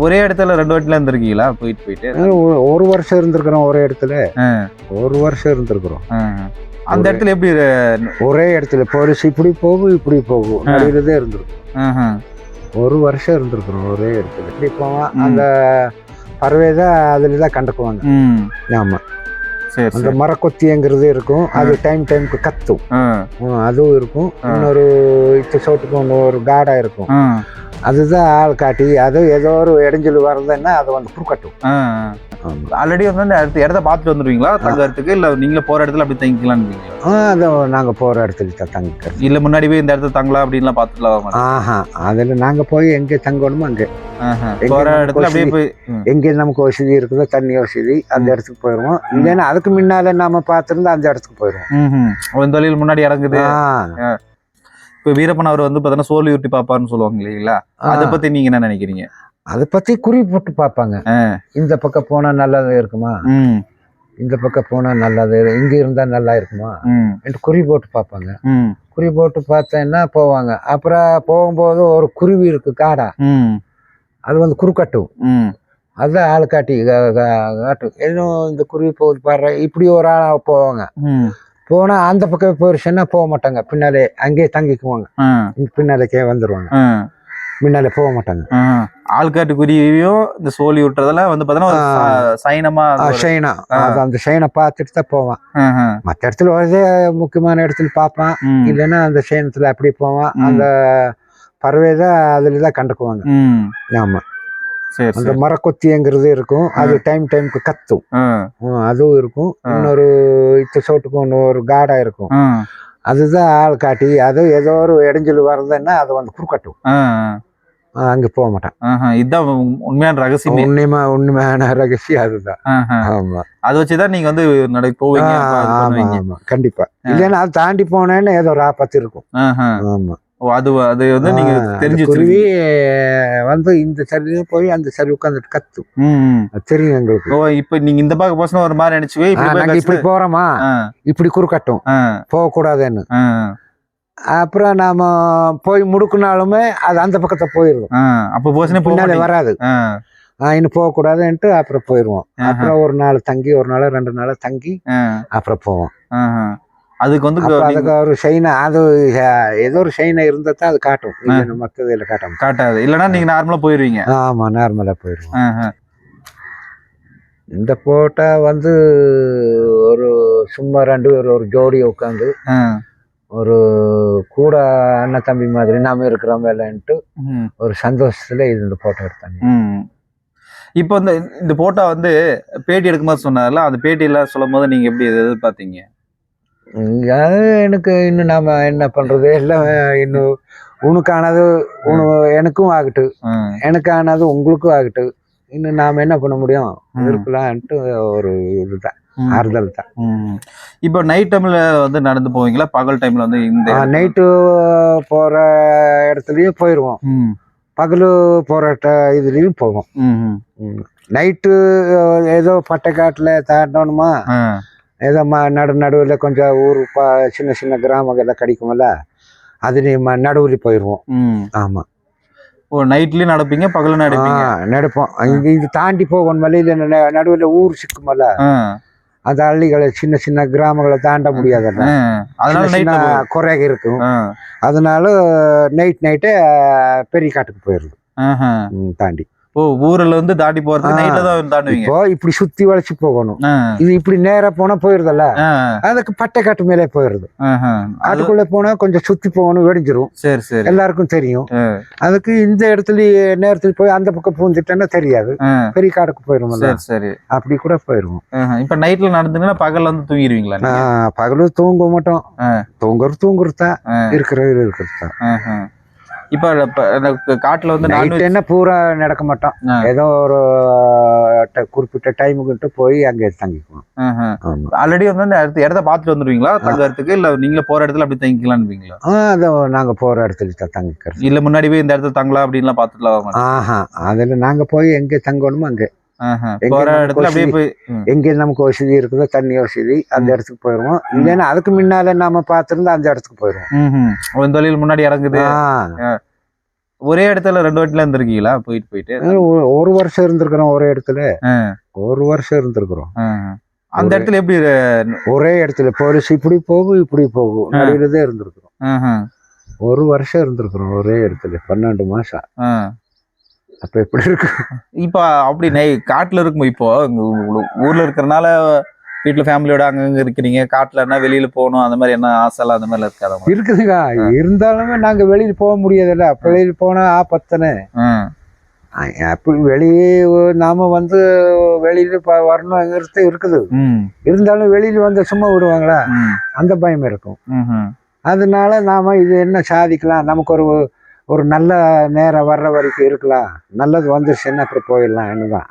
ஒரே இடத்துல ரெண்டு வாட்டில இருந்திருக்கீங்களா? போயிட்டு போயிட்டு? ஒரு- வருஷம் இருந்திருக்கிறோம் ஒரே இடத்துல. ஒரு வருஷம் இருந்திருக்கிறோம். அந்த இடத்துல எப்படி ஒரே இடத்துல. போலீஸ் இப்படி போகும் இப்படி போகும். நடுவில் தான் இருந்திருக்கும். ஒரு வருஷம் இருந்திருக்கிறோம் ஒரே இடத்துல. இப்படி போவான் ம். அந்த பறவை தான் அதில் தான் கண்டுக்குவாங்க. ம். ஆமா சரி அந்த மரக்கொத்திங்கிறது இருக்கும். அது டைம் டைமுக்கு கத்தும். அதுவும் இருக்கும். இன்னொரு இத்த சோட்டுக்கு ஒன்று ஒரு காடா இருக்கும். அதுதான் ஆள் காட்டி அது ஏதோ ஒரு இடைஞ்சல் வர்றதுன்னா அதை வந்து. ஆமா. ஆல்ரெடி வந்து அந்த இடத்த பார்த்துட்டு வந்துருவீங்களா? தங்கறதுக்கு? இல்ல நீங்களே போற இடத்துல அப்படி தங்கிக்கலாம்னு ஆ அதை நாங்கள் போகிற இடத்துல தான் தங்கிக்கிறது இல்ல முன்னாடி போய் இந்த இடத்துல தங்கலாம் அப்படின்லாம் மாட்டோம் ஆஹா அதில் நாங்கள் போய் எங்கே தங்கணுமோ அங்கே. நமக்கு இடத்துல அப்படியே போய். எங்கே நமக்கு வசதி இருக்குதோ தண்ணி வசதி அந்த இடத்துக்கு போயிடுவோம் இல்லைன்னா அதுக்கு முன்னால நாம பார்த்துருந்தா அந்த இடத்துக்கு போயிடுவோம் தொழில் முன்னாடி இறங்குது. இப்ப வீரப்பன் அவர் வந்து பாத்தீங்கன்னா சோழி உருட்டி பாப்பாருன்னு சொல்லுவாங்க இல்லைங்களா? அதை. பத்தி நீங்க என்ன நினைக்கிறீங்க? அதை பத்தி குறி போட்டு பார்ப்பாங்க இந்த பக்கம் போனா நல்லது இருக்குமா? இந்த பக்கம் போனா நல்லது இங்க இருந்தா நல்லா இருக்குமா? என்று குறி போட்டு பார்ப்பாங்க குறி போட்டு பார்த்தேன்னா போவாங்க. அப்புறம் போகும்போது ஒரு குருவி இருக்கு காடா. அது வந்து குறுக்கட்டும் அதுதான் ஆள் காட்டி காட்டும் இன்னும் இந்த குருவி போகுது பாரு இப்படி ஒரு ஆள் போவாங்க. போனா அந்த பக்கம் போயிருச்சுன்னா போக மாட்டாங்க. பின்னாலே அங்கேயே தங்கிக்குவாங்க. பின்னாலேக்கே வந்துருவாங்க. முன்னாலே போக மாட்டாங்க. ஆள்காட்டு குருவியும் இந்த சோழி விட்டுறதெல்லாம் வந்து ச- சைனமா. அது அந்த ஷைனை பார்த்துட்டு தான் போவான். மற்ற இடத்துல வரதே முக்கியமான இடத்துல பார்ப்பான். இல்லைன்னா அந்த ஷைனத்துல அப்படி போவான். அந்த பறவை தான் அதுல தான் கண்டுக்குவாங்க. ம். ஆமா. சரி அந்த மரக்கொத்திங்கிறது இருக்கும். அது டைம் டைமுக்கு கத்தும். அதுவும் இருக்கும். இன்னொரு இத்த சோட்டுக்கு ஒன்று ஒரு காடா இருக்கும். அதுதான் ஆள் காட்டி அது ஏதோ ஒரு இடைஞ்சல் வர்றதுன்னா அதை வந்து குறுக்கட்டும். அங்க போக மாட்டான். இதுதான் உண்- உண்மையான ரகசியமே. உண்மைமா உண்மையான ரகசியம் அதுதான். ஆமா. அதை வச்சுதான் நீங்க வந்து நடை போவீங்க ஆமா கண்டிப்பா. இல்லைன்னா அது தாண்டி போனேன்னு ஏதோ ஒரு ஆபத்து இருக்கும். ஆமா. அது அது வந்து நீங்க தெரிஞ்சு குருவி. வந்து இந்த சரி போய் அந்த சரி உட்காந்துட்டு கத்தும். தெரியும் எங்களுக்கு. ஓ இப்ப நீங்க இந்த பக்கம் போசன ஒரு மாதிரி நினைச்சுவே ஆ, இப்படி போறோமா? இப்படி குறுக்கட்டும் போகக்கூடாதுன்னு. அப்புறம் நாம போய் முடுக்குனாலுமே அது அந்த பக்கத்தை போயிடும் ஆ. அப்ப போசனே மாட்டீங்க. வராது. இன்னும் போகக்கூடாதுன்ட்டு அப்புறம் போயிடுவோம். ஆஹா. அப்புறம் ஒரு நாள் தங்கி ஒரு நாள் ரெண்டு நாள் தங்கி அப்புறம் போவோம். அதுக்கு வந்து அதுக்கு ஒரு ஷைனை அது ஏதோ ஒரு ஷைனை இருந்தா தான் அது காட்டும். மற்றது இல்லை காட்டும். காட்டாது. இல்லன்னா நீங்க நார்மலா போயிருவீங்க. ஆமா நார்மலா போயிடுவோம். இந்த போட்டா வந்து ஒரு சும்மா ரெண்டு பேர் ஒரு ஜோடி உட்காந்து ஒரு கூட அண்ணன் தம்பி மாதிரி நாம இருக்கிறோம் இல்லைன்ட்டு ம், ஒரு சந்தோஷத்துல இது இந்த போட்டோ எடுத்தாங்க. இப்போ இந்த இந்த போட்டோ வந்து பேட்டி எடுக்கும்போது சொன்னார்ல அந்த பேட்டியில சொல்லும் போது நீங்க எப்படி எது எதிர்பார்த்தீங்க? அது எனக்கு இன்னும் நாம என்ன பண்றது? எல்லாம் இன்னும் உனக்கானது உன எனக்கும் ஆகட்டு. எனக்கானது உங்களுக்கும் ஆகட்டு. இன்னும் நாம என்ன பண்ண முடியும். இருக்கலான்ட்டு ஒரு இதுதான். ஆறுதல் தான். இப்போ நைட் டைம்ல வந்து நடந்து போவீங்களா? பகல் டைம்ல வந்து இந்த நைட்டு போற இடத்துலயும் போயிடுவோம் பகலு போற இதுலயும் போவோம். நைட்டு ஏதோ பட்டைக்காட்டுல தாண்டணுமா? ஆ, ஏதோ ம நடு நடுவில் கொஞ்சம் ஊர் ப சின்ன சின்ன கிராமங்கள்லாம் கிடைக்கும்ல அதுலேயும் நடுவில் போயிடுவோம். ஆமாம் ஓ நைட்லயும் நடப்பீங்க பகல நடப்பீங்க? நடப்போம். இது இது தாண்டி போகணும் மலையில் நடுவில் ஊர் சிக்குமல்ல. அந்த அள்ளிகளை சின்ன சின்ன கிராமங்களை தாண்ட முடியாதுல்ல ஆ. அதனால குறைக இருக்கும். அதனால நைட் நைட்டே பெரிய காட்டுக்கு போயிடுது தாண்டி. ஓ ஊர்ல இருந்து தாண்டி போறதுக்கு ஆ. நைட்ல தான் தாண்டுவீங்க. இப்போ இப்படி சுத்தி வளைச்சு போகணும். இது இப்படி நேரா போனா போயிருதல்ல? அதுக்கு பட்டை காட்டு மேலே போயிருது. ஆஹா. அது- காட்டுக்குள்ள போனா கொஞ்சம் சுத்தி போகணும் வெடிஞ்சிரும். சரி சரி. எல்லாருக்கும் தெரியும். அதுக்கு இந்த இடத்துல நேரத்துல போய் அந்த பக்கம் பூந்துட்டேன்னா தெரியாது. பெரிய காட்டுக்கு போயிருமல்ல? சரி சரி. அப்படி கூட போயிருவோம். இப்ப நைட்ல நடந்தீங்கன்னா பகல்ல வந்து தூங்கிடுவீங்களா பகலும் தூங்க மாட்டோம். தூங்குறது தூங்குறது தான் ஆ. இருக்கிறவர் இருக்கிறது தான். இப்ப இப்ப காட்டுல வந்து நைட் என்ன பூரா நடக்க மாட்டோம். ஏதோ ஒரு குறிப்பிட்ட டைமுக்கிட்ட போய் அங்கே தங்கிக்குவோம் ஆல்ரெடி வந்து அந்த இடத்த பார்த்துட்டு வந்துருவீங்களா? தங்கறதுக்கு இல்ல நீங்களே போற இடத்துல அப்படி தங்கிக்கலாம்னுவீங்களா? அதை நாங்க போற இடத்துல தான் தங்கிக்கிறது இல்ல முன்னாடி போய் இந்த இடத்துல தங்கலாம் அப்படின்லாம் மாட்டீங்க ஆஹா அதுல நாங்க போய் எங்க தங்கணுமோ அங்க. போற இடத்துல அப்படியே போய். எங்க நமக்கு வசதி இருக்குதோ தண்ணி வசதி அந்த இடத்துக்கு போயிடுவோம் இல்லைன்னா அதுக்கு முன்னால நாம பார்த்திருந்தா அந்த இடத்துக்கு போயிடுவோம் ம்ஹும். ஒரு தொழில் முன்னாடி இறங்குது. ஒரே இடத்துல ரெண்டு வாட்டில இருந்திருக்கீங்களா? போயிட்டு போயிட்டு. ஒரு- வருஷம் இருந்திருக்கிறோம் ஒரே இடத்துல. ஒரு வருஷம் இருந்திருக்கிறோம். அந்த இடத்துல எப்படி ஒரே இடத்துல. போலீஸ் இப்படி போகும் இப்படி போகும். நடுவில் தான் இருந்திருக்கிறோம். ஒரு வருஷம் இருந்திருக்கிறோம் ஒரே இடத்துல. பன்னெண்டு மாசம். அப்ப எப்படி இருக்கு? இப்ப அப்படி நை காட்டுல இருக்கும் இப்போ ஊர்ல இருக்கிறனால வீட்டுல ஃபேமிலியோட அங்கங்க இருக்கிறீங்க. காட்டுலன்னா வெளியில போகணும் அந்த மாதிரி என்ன ஆசைலாம் அந்த மாதிரி இருக்காது? இருக்குதுங்க. இருந்தாலுமே நாங்க வெளியில போக முடியாதுல்ல. வெளியில போனா ஆ, அப்படி வெளியே நாம வந்து வெளியில வரணுங்கிறது இருக்குது. இருந்தாலும் வெளியில வந்து சும்மா விடுவாங்களா? அந்த பயம் இருக்கும். அதனால நாம இது என்ன சாதிக்கலாம்? நமக்கு ஒரு ஒரு நல்ல நேரம் வர்ற வரைக்கும் இருக்கலாம். நல்லது வந்துருச்சுன்னா அப்புறம் போயிடலாம் என்னதான்